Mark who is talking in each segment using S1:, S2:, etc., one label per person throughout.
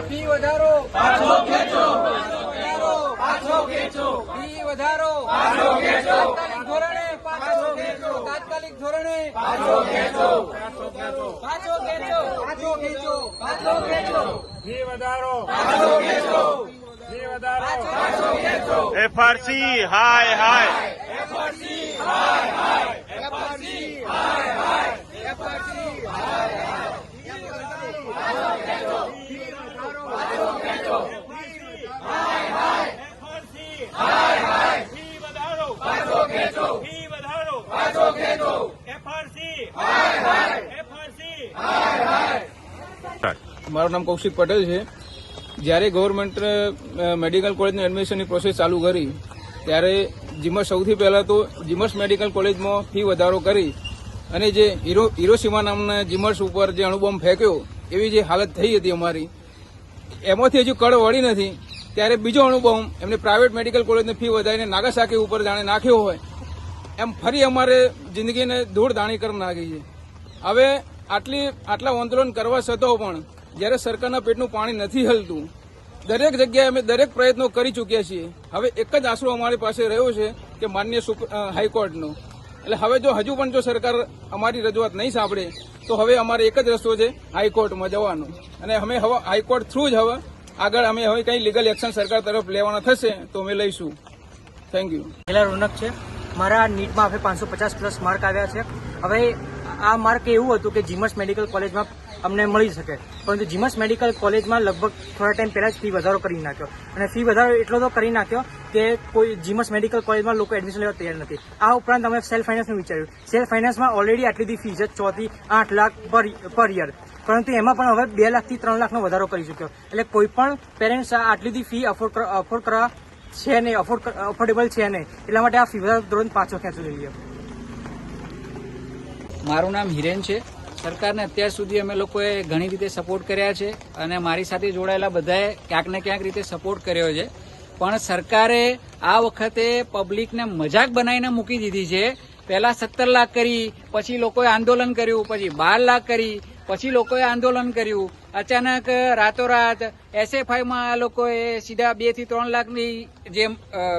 S1: Fee વધારો પાછો ખેંચો પાછો ખેંચો ફી વધારો પાછો ખેંચો તાત્કાલિક ધોરણે પાછો ખેંચો તાત્કાલિક ધોરણે પાછો ખેંચો પાછો ખેંચો પાછો ખેંચો પાછો ખેંચો
S2: ફી વધારો
S1: પાછો ખેંચો
S2: ફી વધારો
S1: પાછો ખેંચો
S3: એફઆરસી હાય હાય
S1: એફઆરસી હાય હાય એફઆરસી હાય હાય એફઆરસી હાય હાય
S2: ફી વધારો
S1: પાછો ખેંચો
S2: ફી વધારો
S1: પાછો ખેંચો
S2: એફઆરસી
S1: હાય હાય
S2: એફઆરસી
S4: મારું નામ કૌશિક પટેલ છે. જ્યારે ગવર્મેન્ટ મેડિકલ કોલેજની એડમિશનની પ્રોસેસ ચાલુ કરી, ત્યારે જીમસ સૌથી પહેલા તો જીમસ મેડિકલ કોલેજમાં ફી વધારો કરી, અને જે હીરો હિરોસીમા નામના જીમસ ઉપર જે અણુબોમ્બ ફેંક્યો, એવી જે હાલત થઈ હતી અમારી. એમાંથી હજુ કળ વળી નથી. ત્યારે બીજો અણુબોમ્બ એમને પ્રાઇવેટ મેડિકલ કોલેજની ફી વધારીને નાગાસાકી ઉપર જાણે નાખ્યો હોય એમ ફરી અમારે જિંદગીને ધૂળ દાણી કરી નાખી છે. હવે આટલી, આટલા આંદોલન કરવા છતાં પણ જ્યારે સરકારના પેટનું પાણી નથી હલતું, દરેક જગ્યાએ અમે દરેક પ્રયત્નો કરી ચૂક્યા છીએ. હવે એક જ આશરો અમારી પાસે રહ્યો છે કે માન્ય હાઈકોર્ટનો. એટલે હવે જો હજુ પણ જો સરકાર અમારી રજૂઆત નહીં સાંભળે, તો હવે અમારે એક જ રસ્તો છે હાઈકોર્ટમાં જવાનો. અને અમે હવે હાઈકોર્ટ થ્રુ જ હવે આગળ અમે હવે કંઈ લીગલ એક્શન સરકાર તરફ લેવાના થશે તો અમે લઈશું. Thank you.
S5: પહેલા રોનક છે. મારા નીટમાં હવે પાંચસો પચાસ પ્લસ માર્ક આવ્યા છે. હવે આ માર્ક એવું હતું કે જીમસ મેડિકલ કોલેજમાં અમને મળી શકે. પરંતુ જીમસ મેડિકલ કોલેજમાં લગભગ થોડા ટાઈમ પહેલાં જ ફી વધારો કરી નાખ્યો. અને ફી વધારો એટલો તો કરી નાખ્યો કે કોઈ જીમસ મેડિકલ કોલેજમાં લોકો એડમિશન લેવા તૈયાર નથી. આ ઉપરાંત અમે સેલ્ફ ફાઇનાન્સનું વિચાર્યું. સેલ્ફ ફાઇનાન્સમાં ઓલરેડી આટલી બધી ફી છે, છ થી આઠ લાખ પર પર યર પરંતુ એમાં પણ હવે બે લાખથી ત્રણ લાખનો વધારો કરી ચૂક્યો. એટલે કોઈ પણ પેરેન્ટ્સ આટલી બધી ફી અફોર્ડ અફોર્ડ કરવા છે નહીં અફોર્ડ અફોર્ડેબલ છે નહીં. એટલા માટે આ ફીવર ધોરણ પાછો ખેંચવો જોઈએ
S6: મારું નામ હિરેન છે. સરકારને અત્યાર સુધી અમે લોકોએ ઘણી રીતે સપોર્ટ કર્યા છે અને મારી સાથે જોડાયેલા બધાએ ક્યાંક ને ક્યાંક રીતે સપોર્ટ કર્યો છે. પણ સરકારે આ વખતે પબ્લિકને મજાક બનાવીને મૂકી દીધી છે. પહેલા સત્તર લાખ કરી, પછી લોકોએ આંદોલન કર્યું, પછી બાર લાખ કરી, પછી લોકોએ આંદોલન કર્યું. અચાનક રાતોરાત એસએફઆઈમાં આ લોકોએ સીધા બેથી ત્રણ લાખની જે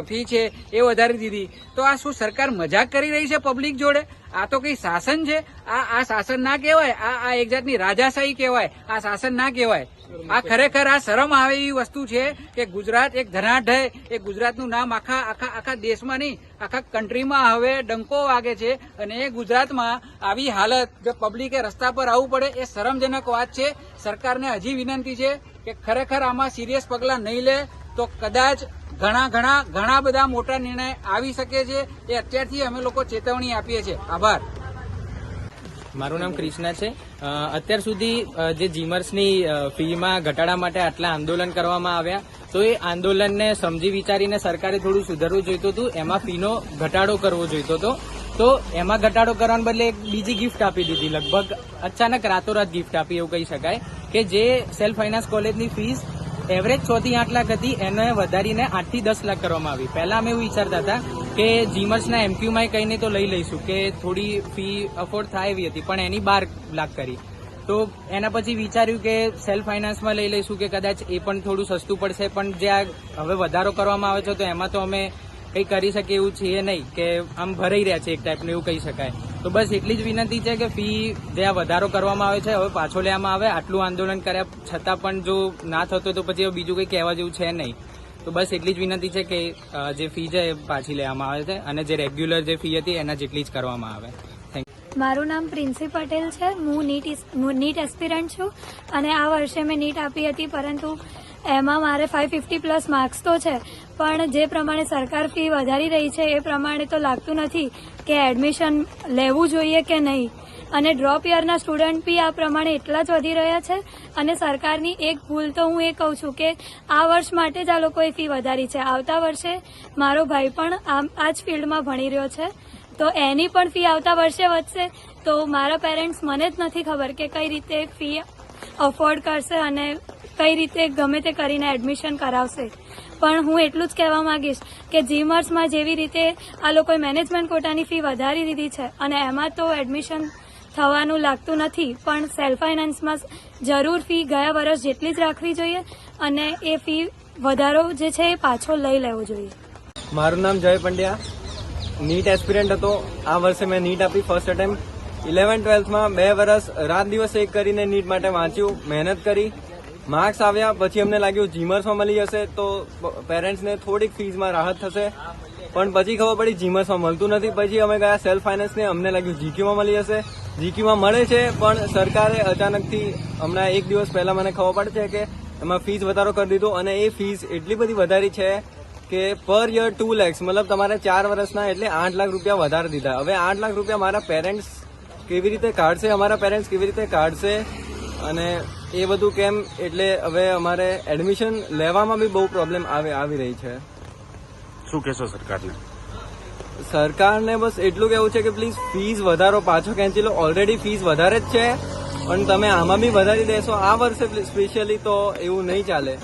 S6: ફી છે એ વધારી દીધી. તો આ શું સરકાર મજાક કરી રહી છે પબ્લિક જોડે? આ તો કઈ શાસન છે? આ આ શાસન ના કહેવાય? આ આ એક જાતની રાજાશાહી કહેવાય? આ શાસન ના કહેવાય? આ ખરેખર આ શરમ આવે એવી વસ્તુ છે કે ગુજરાત એક ધનાઢય એ ગુજરાતનું નામ આખા આખા આખા દેશમાં નહીં, આખા કન્ટ્રીમાં હવે ડંકો વાગે છે અને એ ગુજરાતમાં આવી હાલત, જો પબ્લિકે રસ્તા પર આવવું પડે, એ શરમજનક વાત છે. સરકારને હજી વિનંતી છે કે ખરેખર આમાં સિરિયસ પગલાં નહીં લે તો કદાચ ઘણા ઘણા ઘણા બધા મોટા નિર્ણય આવી શકે છે. એ અત્યારથી અમે લોકો ચેતવણી આપીએ છીએ. આભાર.
S7: મારું નામ ક્રિષ્ના છે. અત્યાર સુધી જે જીમર્સની ફીમાં ઘટાડા માટે આટલા આંદોલન કરવામાં આવ્યા, તો એ આંદોલનને સમજી વિચારીને સરકારે થોડું સુધારવું જોઈતું હતું. એમાં ફીનો ઘટાડો કરવો જોઈતો હતો. તો એમાં ઘટાડો કરવાને બદલે એક બીજી ગિફ્ટ આપી દીધી. લગભગ અચાનક રાતોરાત ગિફ્ટ આપી એવું કહી શકાય કે જે સેલ્ફ ફાઇનાન્સ કોલેજની ફીસ એવરેજ છ થી આઠ લાખ હતી. એને વધારીને આઠથી દસ લાખ કરવામાં આવી. પહેલા અમે એવું વિચારતા હતા કે જીમર્સના એમક્યુમાં કહીને તો લઈ લઈશું કે થોડી ફી અફોર્ડ થાય એવી હતી, પણ એની બાર લાખ કરી. તો એના પછી વિચાર્યું કે સેલ્ફ ફાઇનાન્સમાં લઈ લઈશું કે કદાચ એ પણ થોડું સસ્તું પડશે, પણ જે આ હવે વધારો કરવામાં આવે છે, તો એમાં તો અમે કંઈ કરી શકીએ એવું છીએ નહીં કે આમ ભરાઈ રહ્યા છે એક ટાઈપનું એવું કહી શકાય. તો બસ એટલી જ વિનંતી છે કે ફી જે આ વધારો કરવામાં આવે છે, હવે પાછો લેવામાં આવે, આટલું આંદોલન કર્યા છતાં પણ જો ના થતો તો પછી બીજું કંઈ કહેવા જેવું છે નહીં. તો બસ એટલી જ વિનંતી છે કે જે ફી છે એ પાછી લેવામાં આવે છે અને જે રેગ્યુલર જે ફી હતી એના જેટલી જ કરવામાં આવે.
S8: મારું નામ પ્રિન્સી પટેલ છે. હું નીટ નીટ એસ્પિરન્ટ છું અને આ વર્ષે મેં નીટ આપી હતી, પરંતુ એમાં મારે ફાઇવ ફિફ્ટી પ્લસ માર્ક્સ તો છે, પણ જે પ્રમાણે સરકાર ફી વધારી રહી છે, એ પ્રમાણે તો લાગતું નથી કે એડમિશન લેવું જોઈએ કે નહીં. અને ડ્રોપ યરના સ્ટુડન્ટ બી આ પ્રમાણે એટલા જ વધી રહ્યા છે, અને સરકારની એક ભૂલ તો હું એ કહું છું કે આ વર્ષ માટે જ આ લોકોએ ફી વધારી છે. આવતા વર્ષે મારો ભાઈ પણ આમ આ જ ફિલ્ડમાં ભણી રહ્યો છે, તો એની પણ ફી આવતા વર્ષે વધશે, તો મારા પેરેન્ટ્સ મને જ નથી ખબર કે કઈ રીતે ફી અફોર્ડ કરશે અને કઈ રીતે ગમે તે કરીને એડમિશન કરાવશે. પણ હું એટલું જ કહેવા માંગીશ કે જીમર્સમાં જેવી રીતે આ લોકોએ મેનેજમેન્ટ કોટાની ફી વધારી દીધી છે અને એમાં તો એડમિશન થવાનું લાગતું નથી, પણ સેલ્ફ ફાઇનાન્સમાં જરૂર ફી ગયા વર્ષ જેટલી જ રાખવી જોઈએ અને એ ફી વધારો જે છે એ પાછો લઈ લેવો જોઈએ.
S9: મારું નામ જય પંડ્યા. નીટ એસ્પિરન્ટ હતો. આ વર્ષે મેં નીટ આપી ફર્સ્ટ અટેમ્પ ઇલેવન ટ્વેલ્થમાં બે વર્ષ રાત દિવસ એક કરીને નીટ માટે વાંચ્યું, મહેનત કરી. માર્ક્સ આવ્યા, પછી અમને લાગ્યું જીમર્સમાં મળી જશે તો પેરેન્ટ્સને થોડીક ફીઝમાં રાહત થશે. પણ પછી ખબર પડી જીમર્સમાં મળતું નથી. પછી અમે ગયા સેલ્ફ ફાઇનાન્સને અમને લાગ્યું જીક્યુમાં મળી જશે જીક્યુમાં મળે છે, પણ સરકારે અચાનકથી હમણાં એક દિવસ પહેલા મને ખબર પડે છે કે એમાં ફીસ વધારો કરી દીધો અને એ ફીસ એટલી બધી વધારી છે કે પર યર ટુ લેક્સ મતલબ તમારે ચાર વર્ષના એટલે આઠ લાખ રૂપિયા વધારે દીધા. હવે આઠ લાખ રૂપિયા મારા પેરેન્ટ્સ કેવી રીતે કાઢશે, અમારા પેરેન્ટ્સ કેવી રીતે કાઢશે અને એ બધું કેમ? એટલે હવે અમારે એડમિશન લેવામાં બી બહુ પ્રોબ્લેમ આવે આવી રહી છે.
S3: શું કહેશો સરકારને?
S9: સરકારને બસ એટલું કેવું છે કે પ્લીઝ ફીસ વધારો પાછો ખેંચી લો ઓલરેડી ફીસ વધારે જ છે પણ તમે આમાં બી વધારી દેશો. આ વર્ષે સ્પેશિયલી તો એવું નહીં ચાલે.